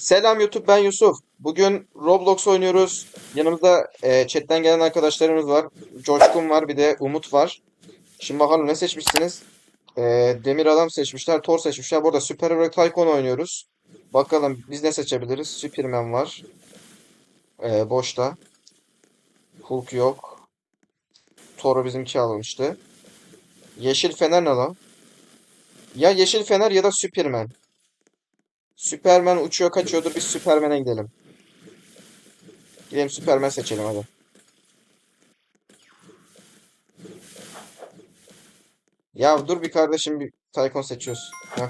Selam YouTube ben Yusuf. Bugün Roblox oynuyoruz. Yanımızda e, chatten gelen arkadaşlarımız var. Coşkun var bir de Umut var. Şimdi bakalım ne seçmişsiniz? E, Demir Adam seçmişler, Thor seçmişler. Burada Super Hero Tycoon oynuyoruz. Bakalım biz ne seçebiliriz? Superman var. E, boşta. Hulk yok. Thor'u bizimki almıştı. Yeşil Fener ne lan? Ya Yeşil Fener ya da Superman. Superman uçuyor kaçıyordur. Biz Superman'e gidelim. Gidelim Superman seçelim hadi. Ya dur bir kardeşim bir Tycoon seçiyoruz. Heh.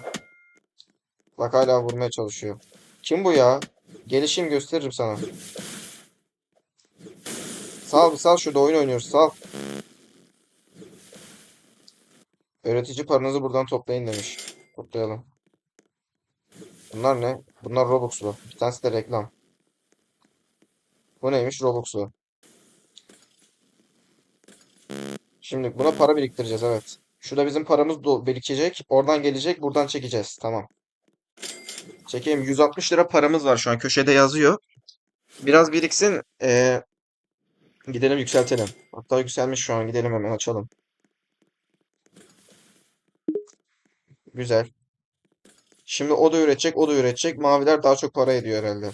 Bak hala vurmaya çalışıyor. Kim bu ya? Gelişim gösteririm sana. Sal sal şurada oyun oynuyoruz sal. Öğretici paranızı buradan toplayın demiş. Toplayalım. Bunlar ne? Bunlar Robux'lu. Bir tanesi de reklam. Bu neymiş? Robux'lu. Şimdi buna para biriktireceğiz evet. Şurada bizim paramız birikecek. Oradan gelecek. Buradan çekeceğiz. Tamam. Çekeyim. 160 lira paramız var şu an. Köşede yazıyor. Biraz biriksin. Ee, gidelim yükseltelim. Hatta yükselmiş şu an. Gidelim hemen açalım. Güzel. Şimdi o da üretecek, o da üretecek. Maviler daha çok para ediyor herhalde.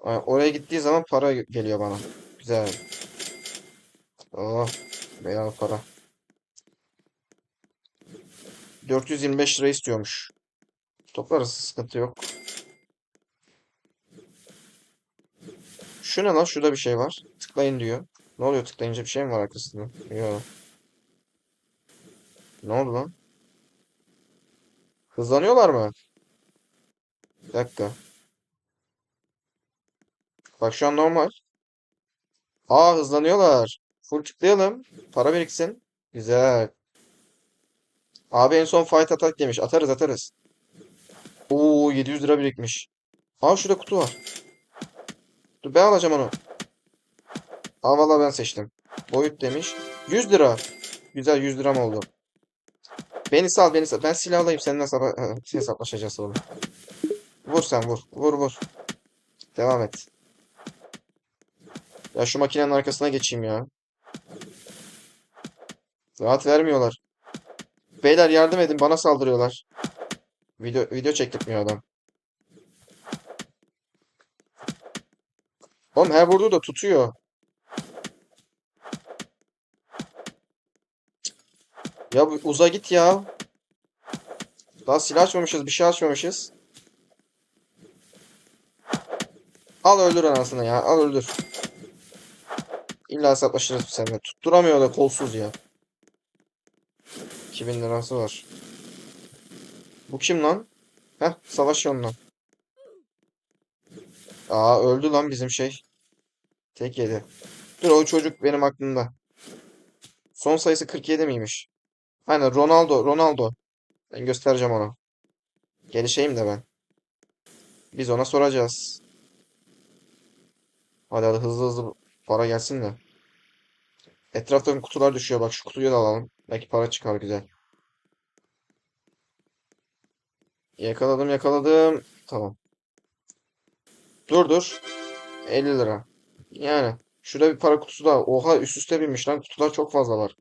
Ay, Oraya gittiği zaman para geliyor bana. Güzel. Oh, beyaz para. 425 lira istiyormuş. Toplarız, sıkıntı yok. Şu ne lan? Şurada bir şey var. Tıklayın diyor. Ne oluyor tıklayınca bir şey mi var arkasında? Yok. Ne oldu lan? Hızlanıyorlar mı? Bir dakika. Bak şu an normal. Aa hızlanıyorlar. Full tıklayalım. Para biriksin. Güzel. Abi en son fight atak demiş. Atarız atarız. Oo 700 lira birikmiş. Aa şurada kutu var. Dur ben alacağım onu. Aa valla ben seçtim. Boyut demiş. 100 lira. Güzel 100 liram oldu. Beni sal beni sal. Ben silah alayım seninle hesap hesaplaşacağız oğlum. Vur sen vur. Vur vur. Devam et. Ya şu makinenin arkasına geçeyim ya. Rahat vermiyorlar. Beyler yardım edin bana saldırıyorlar. Video video çektirtmiyor adam. Oğlum her vurduğu da tutuyor. Ya uza git ya. Daha silah açmamışız, bir şey açmamışız. Al öldür anasını ya, al öldür. İlla hesaplaşırız seninle. Tutturamıyor da kolsuz ya. 2000 lirası var. Bu kim lan? Heh, savaş onunla. Aa öldü lan bizim şey. Tek yedi. Dur o çocuk benim aklımda. Son sayısı 47 miymiş? Aynen Ronaldo, Ronaldo. Ben göstereceğim ona. Gelişeyim de ben. Biz ona soracağız. Hadi hadi hızlı hızlı para gelsin de. Etraftan kutular düşüyor. Bak şu kutuyu da alalım. Belki para çıkar güzel. Yakaladım yakaladım. Tamam. Dur dur. 50 lira. Yani. Şurada bir para kutusu daha. Oha üst üste binmiş lan. Kutular çok fazla var.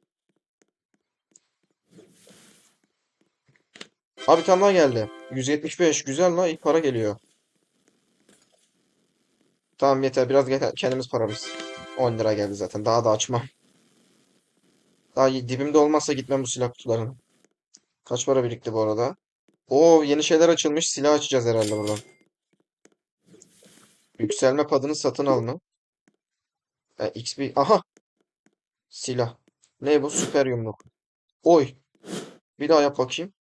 Abi bir tane geldi. 175. Güzel lan. İlk para geliyor. Tamam yeter. Biraz. Kendimiz paramız. 10 lira geldi zaten. Daha da açmam. Daha dibimde olmazsa gitmem bu silah kutularına. Kaç para birikti bu arada? Oo yeni şeyler açılmış. Silah açacağız herhalde buradan. Yükselme padını satın alma. E, XP. Aha. Silah. Ne bu? Süper yumruk. Oy. Bir daha yap bakayım.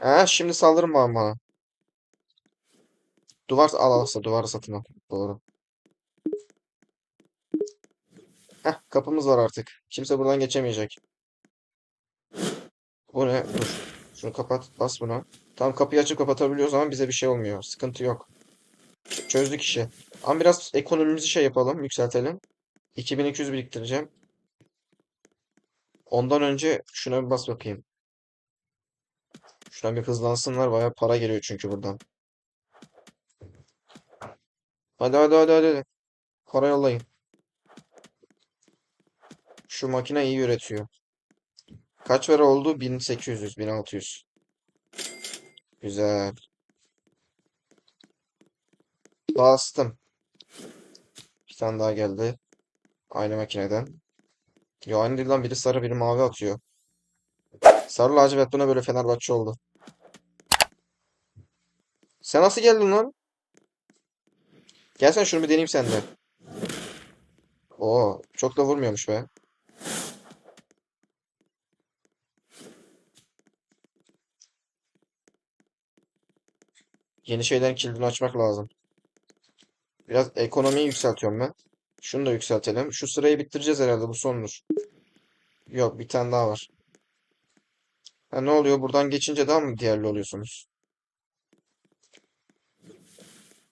He, şimdi saldırın bana bana. Duvar al al duvarı satın al. Doğru. Heh, kapımız var artık. Kimse buradan geçemeyecek. Bu ne? Dur. Şunu kapat. Bas buna. Tam kapıyı açıp kapatabiliyoruz ama bize bir şey olmuyor. Sıkıntı yok. Çözdük işi. Ama biraz ekonomimizi şey yapalım. Yükseltelim. 2200 biriktireceğim. Ondan önce şuna bir bas bakayım. Şuradan bir hızlansınlar. Bayağı para geliyor çünkü buradan. Hadi hadi hadi. hadi. Para yollayın. Şu makine iyi üretiyor. Kaç para oldu? 1800, 1600. Güzel. Bastım. Bir tane daha geldi. Aynı makineden. Yo aynı değil lan. Biri sarı biri mavi atıyor. Sarı lacivert buna böyle Fenerbahçe oldu. Sen nasıl geldin lan? Gelsene şunu bir deneyeyim sende. Oo, çok da vurmuyormuş be. Yeni şeylerin kilidini açmak lazım. Biraz ekonomiyi yükseltiyorum ben. Şunu da yükseltelim. Şu sırayı bitireceğiz herhalde. Bu sondur. Yok bir tane daha var. Ha, ne oluyor? Buradan geçince daha mı değerli oluyorsunuz?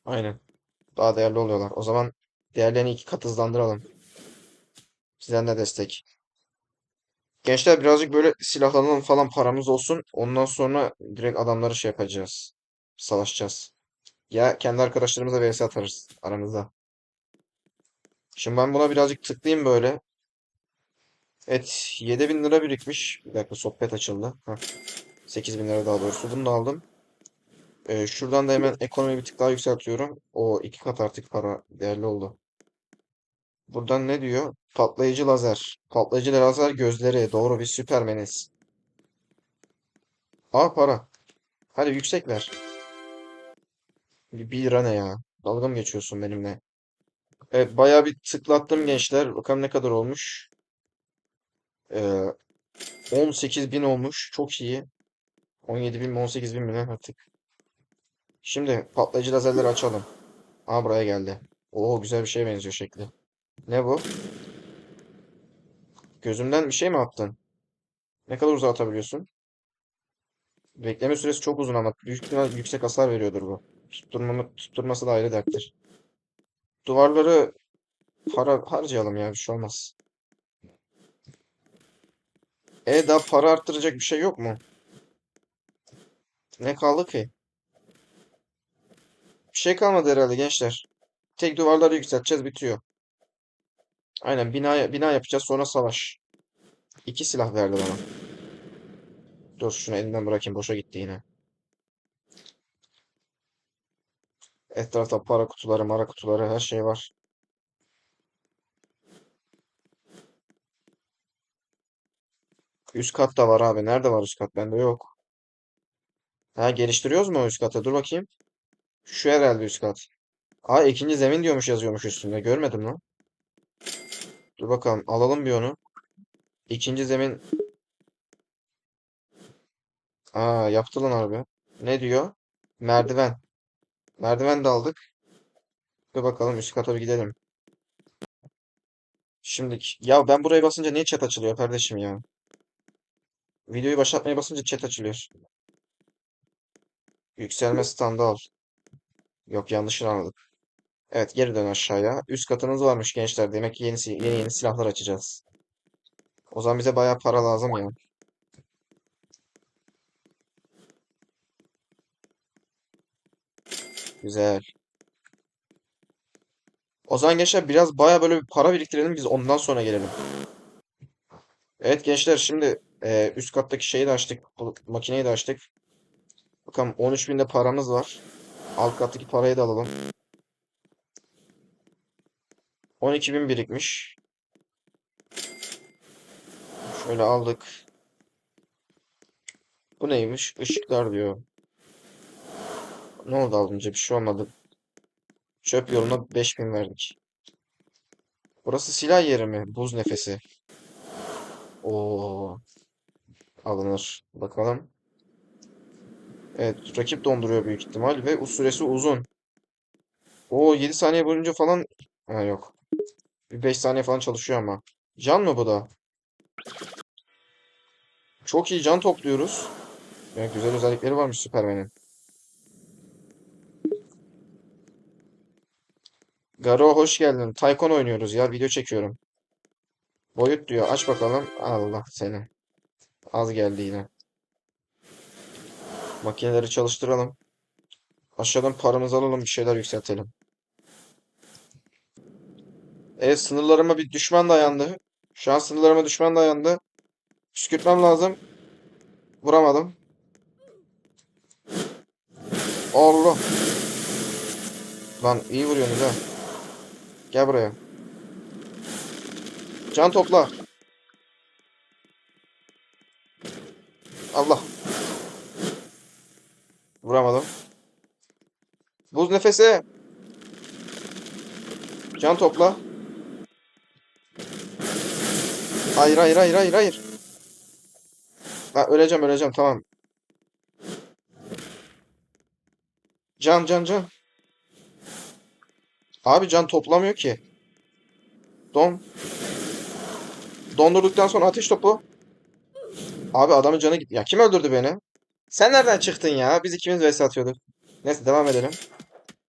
Aynen. Daha değerli oluyorlar. O zaman değerlerini iki kat hızlandıralım. Sizden de destek. Gençler birazcık böyle silahlanalım falan paramız olsun. Ondan sonra direkt adamları şey yapacağız. Savaşacağız. Ya kendi arkadaşlarımıza vs atarız aramızda. Şimdi ben buna birazcık tıklayayım böyle. Evet 7000 lira birikmiş. Bir dakika sohbet açıldı. Heh. 8000 lira daha doğrusu. Bunu da aldım. Ee, şuradan da hemen ekonomi bir tık daha yükseltiyorum. O iki kat artık para değerli oldu. Buradan ne diyor? Patlayıcı lazer. Patlayıcı lazer gözleri. Doğru bir süpermeniz. Aa para. Hadi yüksek ver. Bir, bir lira ne ya? Dalga mı geçiyorsun benimle? Evet bayağı bir tıklattım gençler. Bakalım ne kadar olmuş. Ee, 18.000 olmuş. Çok iyi. 17.000 mi 18.000 mi ne artık. Şimdi patlayıcı lazerleri açalım. Aa buraya geldi. Oo güzel bir şeye benziyor şekli. Ne bu? Gözümden bir şey mi attın? Ne kadar uzağa atabiliyorsun? Bekleme süresi çok uzun ama büyük ihtimal yüksek hasar veriyordur bu. Tutturmamı, tutturması da ayrı derttir. Duvarları para harcayalım ya bir şey olmaz. E daha para arttıracak bir şey yok mu? Ne kaldı ki? Bir şey kalmadı herhalde gençler. Tek duvarları yükselteceğiz bitiyor. Aynen bina, bina yapacağız sonra savaş. İki silah verdi bana. Dur şunu elinden bırakayım boşa gitti yine. Etrafta para kutuları, mara kutuları her şey var. Üst kat da var abi. Nerede var üst kat? Bende yok. Ha geliştiriyoruz mu üst katı? Dur bakayım. Şu herhalde üst kat. Aa ikinci zemin diyormuş yazıyormuş üstünde. Görmedim lan. Dur bakalım alalım bir onu. İkinci zemin. Aa yaptı lan abi. Ne diyor? Merdiven. Merdiven de aldık. Dur bakalım üst kata bir gidelim. Şimdi ya ben buraya basınca niye chat açılıyor kardeşim ya? Videoyu başlatmaya basınca chat açılıyor. Yükselme standı al. Yok yanlışını anladık. Evet geri dön aşağıya. Üst katınız varmış gençler. Demek ki yeni, yeni yeni silahlar açacağız. O zaman bize bayağı para lazım ya. Güzel. O zaman gençler biraz bayağı böyle bir para biriktirelim biz ondan sonra gelelim. Evet gençler şimdi e, üst kattaki şeyi de açtık. Makineyi de açtık. Bakalım 13.000'de paramız var. Alt kattaki parayı da alalım. 12.000 birikmiş. Şöyle aldık. Bu neymiş? Işıklar diyor. Ne oldu alınca? Bir şey olmadı. Çöp yoluna 5000 verdik. Burası silah yeri mi? Buz nefesi. Oo. Alınır. Bakalım. Evet, rakip donduruyor büyük ihtimal ve süresi uzun. O 7 saniye boyunca falan ha yok. Bir 5 saniye falan çalışıyor ama. Can mı bu da? Çok iyi can topluyoruz. Yani güzel özellikleri varmış Superman'in. Garo hoş geldin. Taykon oynuyoruz ya. Video çekiyorum. Boyut diyor. Aç bakalım. Allah seni. Az geldi yine. Makineleri çalıştıralım. Aşağıdan paramızı alalım bir şeyler yükseltelim. Evet sınırlarıma bir düşman dayandı. Şu an sınırlarıma düşman dayandı. Püskürtmem lazım. Vuramadım. Allah. Lan iyi vuruyorsunuz ha. Gel buraya. Can topla. Allah. Vuramadım. Buz nefesi. Can topla. Hayır hayır hayır hayır hayır. Ha, öleceğim öleceğim tamam. Can can can. Abi can toplamıyor ki. Don. Dondurduktan sonra ateş topu. Abi adamın canı gitti. Ya kim öldürdü beni? Sen nereden çıktın ya? Biz ikimiz vs atıyorduk. Neyse devam edelim.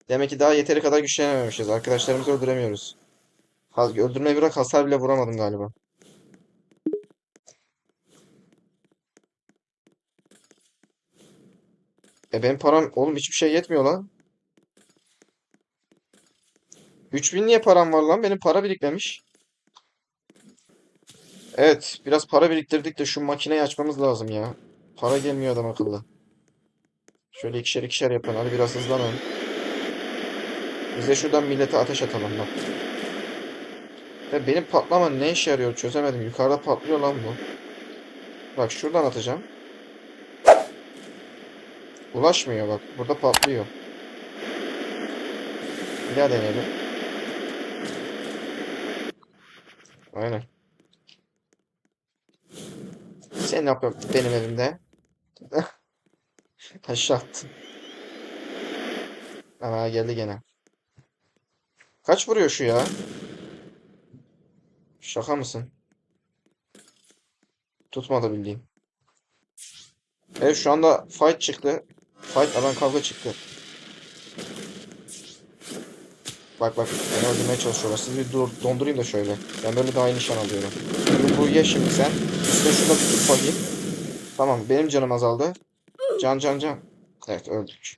Demek ki daha yeteri kadar güçlenememişiz. Arkadaşlarımızı öldüremiyoruz. Öldürmeyi bırak hasar bile vuramadım galiba. E benim param oğlum hiçbir şey yetmiyor lan. 3000 niye param var lan? Benim para birikmemiş. Evet, biraz para biriktirdik de şu makineyi açmamız lazım ya. Para gelmiyor adam akıllı. Şöyle ikişer ikişer yapın. Hadi biraz hızlanın. Biz de şuradan millete ateş atalım bak. Ya benim patlama ne işe yarıyor çözemedim. Yukarıda patlıyor lan bu. Bak şuradan atacağım. Ulaşmıyor bak. Burada patlıyor. Bir daha deneyelim. Aynen. Sen ne yapıyorsun benim evimde? Aşağı attın. Ama geldi gene. Kaç vuruyor şu ya? Şaka mısın? Tutmadı bildiğin. Evet şu anda fight çıktı. Fight alan kavga çıktı. Bak bak beni öldürmeye çalışıyorlar. Sizi bir dur, dondurayım da şöyle. Ben böyle daha iyi nişan alıyorum. Bu ye şimdi sen. İşte şurada bir tut bakayım. Tamam benim canım azaldı. Can can can. Evet öldük.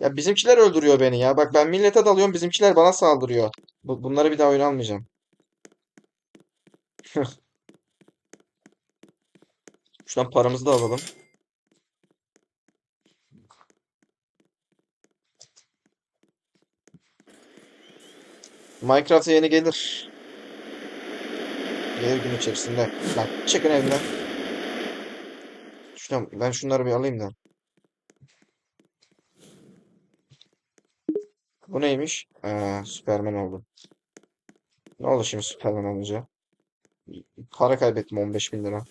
Ya bizimkiler öldürüyor beni ya. Bak ben millete dalıyorum bizimkiler bana saldırıyor. Bu, bunları bir daha oyun almayacağım. Şuradan paramızı da alalım. Minecraft'a yeni gelir. Gelir gün içerisinde. Lan çıkın evimden. Şuradan ben şunları bir alayım da. Bu neymiş? Aa, Süperman oldu. Ne oldu şimdi Süperman olunca? Para kaybettim 15 bin lira.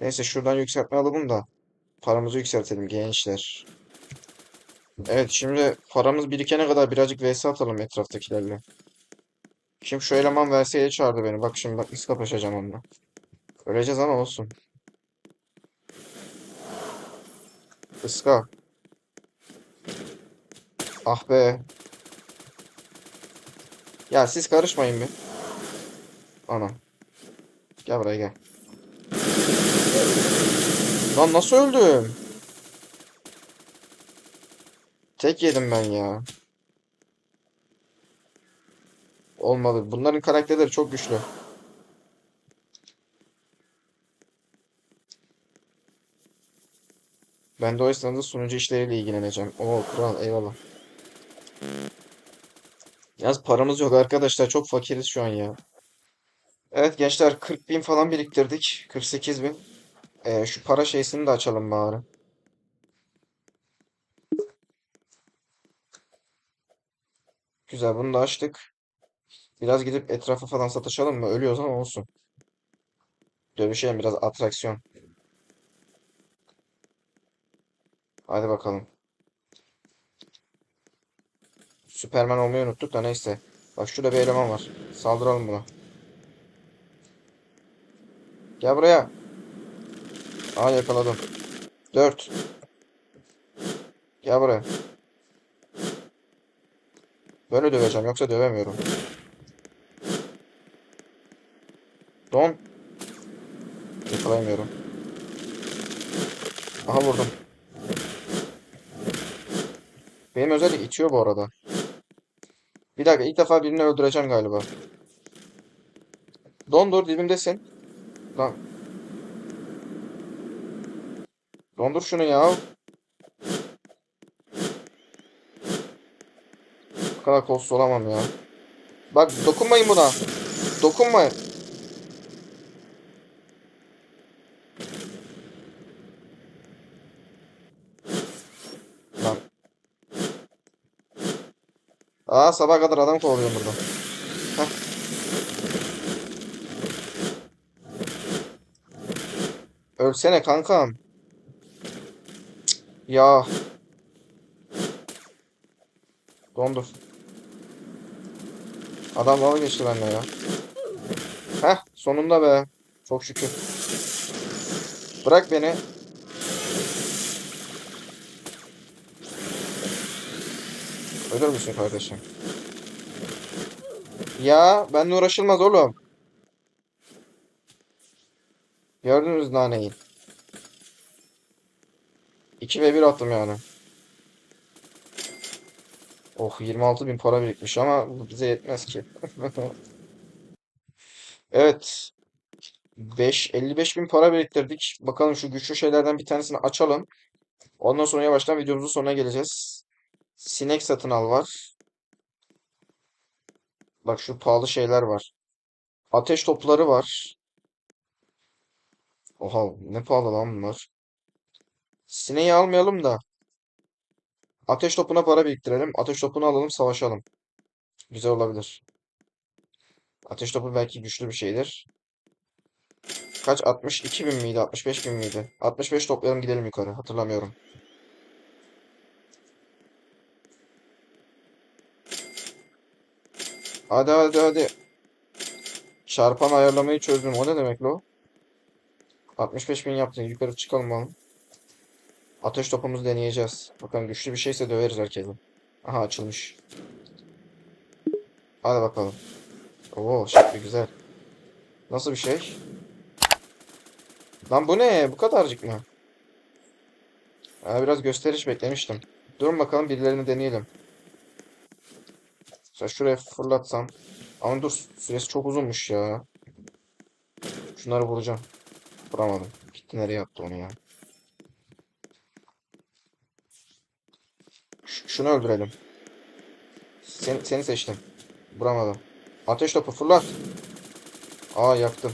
Neyse şuradan yükseltme alalım da paramızı yükseltelim gençler. Evet şimdi paramız birikene kadar birazcık vs atalım etraftakilerle. Şimdi şu eleman vs'ye çağırdı beni. Bak şimdi bak nasıl kapışacağım onunla. Öleceğiz ama olsun. Iska. Ah be. Ya siz karışmayın bir. Ana. Gel buraya gel. Lan nasıl öldüm? Tek yedim ben ya. Olmadı. Bunların karakterleri çok güçlü. Ben de o esnada sunucu işleriyle ilgileneceğim. Oo kral eyvallah. Yalnız paramız yok arkadaşlar. Çok fakiriz şu an ya. Evet gençler 40 bin falan biriktirdik. 48 bin. Ee, şu para şeysini de açalım bari. Güzel bunu da açtık. Biraz gidip etrafa falan satışalım mı? Ölüyoruz ama olsun. Dövüşelim biraz atraksiyon. Hadi bakalım. Süperman olmayı unuttuk da neyse. Bak şurada bir eleman var. Saldıralım buna. Gel buraya. Aa yakaladım. 4. Gel buraya. Böyle döveceğim yoksa dövemiyorum. Don. Yakalayamıyorum. Aha vurdum. Benim özellik itiyor bu arada. Bir dakika ilk defa birini öldüreceğim galiba. Dondur dibimdesin. Lan. Dondur şunu ya. Bu kadar kolsuz olamam ya. Bak dokunmayın buna. Dokunmayın. Lan. Aa sabah kadar adam kovalıyorum burada. Heh. Ölsene kankam. Cık, Ya. Dondur. Adam dalga geçti benimle ya. Heh sonunda be. Çok şükür. Bırak beni. Ölür müsün kardeşim? Ya benimle uğraşılmaz oğlum. Gördünüz naneyi. 2 ve 1 attım yani. Oh 26 bin para birikmiş ama bu bize yetmez ki. Evet. 5 55 bin para biriktirdik. Bakalım şu güçlü şeylerden bir tanesini açalım. Ondan sonra yavaştan videomuzun sonuna geleceğiz. Sinek satın al var. Bak şu pahalı şeyler var. Ateş topları var. Oha ne pahalı lan bunlar. Sineği almayalım da. Ateş topuna para biriktirelim. Ateş topunu alalım savaşalım. Güzel olabilir. Ateş topu belki güçlü bir şeydir. Kaç? 62 bin miydi? 65 bin miydi? 65 toplayalım gidelim yukarı. Hatırlamıyorum. Hadi hadi hadi. Çarpan ayarlamayı çözdüm. O ne demek lo? 65 bin yaptın. Yukarı çıkalım bakalım. Ateş topumuzu deneyeceğiz. Bakalım güçlü bir şeyse döveriz herkesi. Aha açılmış. Hadi bakalım. Oo şekli güzel. Nasıl bir şey? Lan bu ne? Bu kadarcık mı? Ha, biraz gösteriş beklemiştim. Durun bakalım birilerini deneyelim. Mesela şuraya fırlatsam. Ama dur süresi çok uzunmuş ya. Şunları vuracağım. Vuramadım. Gitti nereye attı onu ya. Şunu öldürelim. Seni, seni seçtim. Vuramadım. Ateş topu fırlat. Aa yaktım.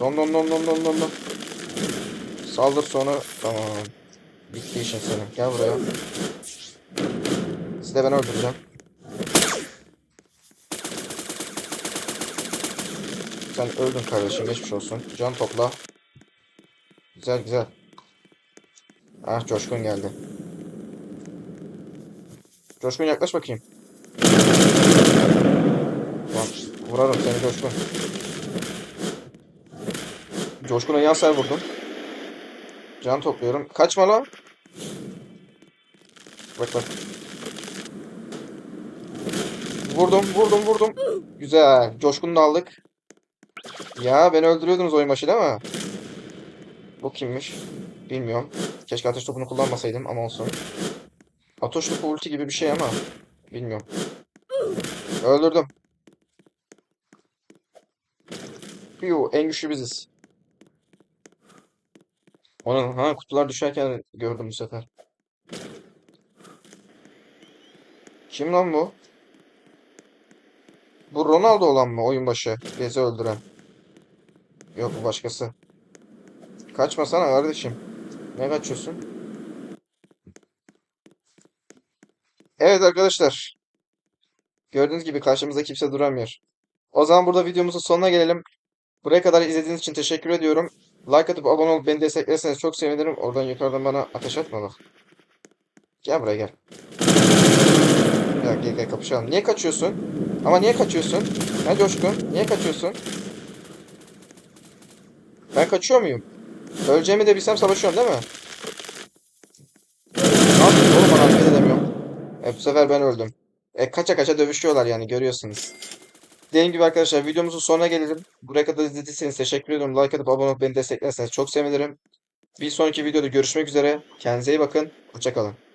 Don don don don don don don. Saldır sonra. Tamam. Bitti işin senin. Gel buraya. Sizi de ben öldüreceğim. Sen öldün kardeşim. Geçmiş olsun. Can topla. Güzel güzel. Ah Coşkun geldi. Coşkun yaklaş bakayım. Tamam. Vurarım seni Coşkun. Coşkun'a yansar vurdum. Can topluyorum. Kaçma lan. Bak bak. Vurdum, vurdum, vurdum. Güzel. Coşkun'u da aldık. Ya beni öldürüyordunuz oyun başı değil mi? Bu kimmiş? Bilmiyorum. Keşke ateş topunu kullanmasaydım ama olsun. Ateş topu ulti gibi bir şey ama. Bilmiyorum. Öldürdüm. Piu, en güçlü biziz. Onun ha kutular düşerken gördüm bu sefer. Kim lan bu? Bu Ronaldo olan mı oyun başı? Bizi öldüren. Yok bu başkası. Kaçmasana kardeşim. Ne kaçıyorsun? Evet arkadaşlar. Gördüğünüz gibi karşımızda kimse duramıyor. O zaman burada videomuzun sonuna gelelim. Buraya kadar izlediğiniz için teşekkür ediyorum. Like atıp abone olup beni desteklerseniz çok sevinirim. Oradan yukarıdan bana ateş etme bak. Gel buraya gel. Gel gel gel kapışalım. Niye kaçıyorsun? Ama niye kaçıyorsun? Ha Coşkun? Niye kaçıyorsun? Ben kaçıyor muyum? Öleceğimi de bilsem savaşıyorum değil mi? Ne yapayım oğlum bana hareket edemiyorum. E bu sefer ben öldüm. E kaça kaça dövüşüyorlar yani görüyorsunuz. Dediğim gibi arkadaşlar videomuzun sonuna gelelim. Buraya kadar izlediyseniz teşekkür ediyorum. Like atıp abone olup beni desteklerseniz çok sevinirim. Bir sonraki videoda görüşmek üzere. Kendinize iyi bakın. Hoşça kalın.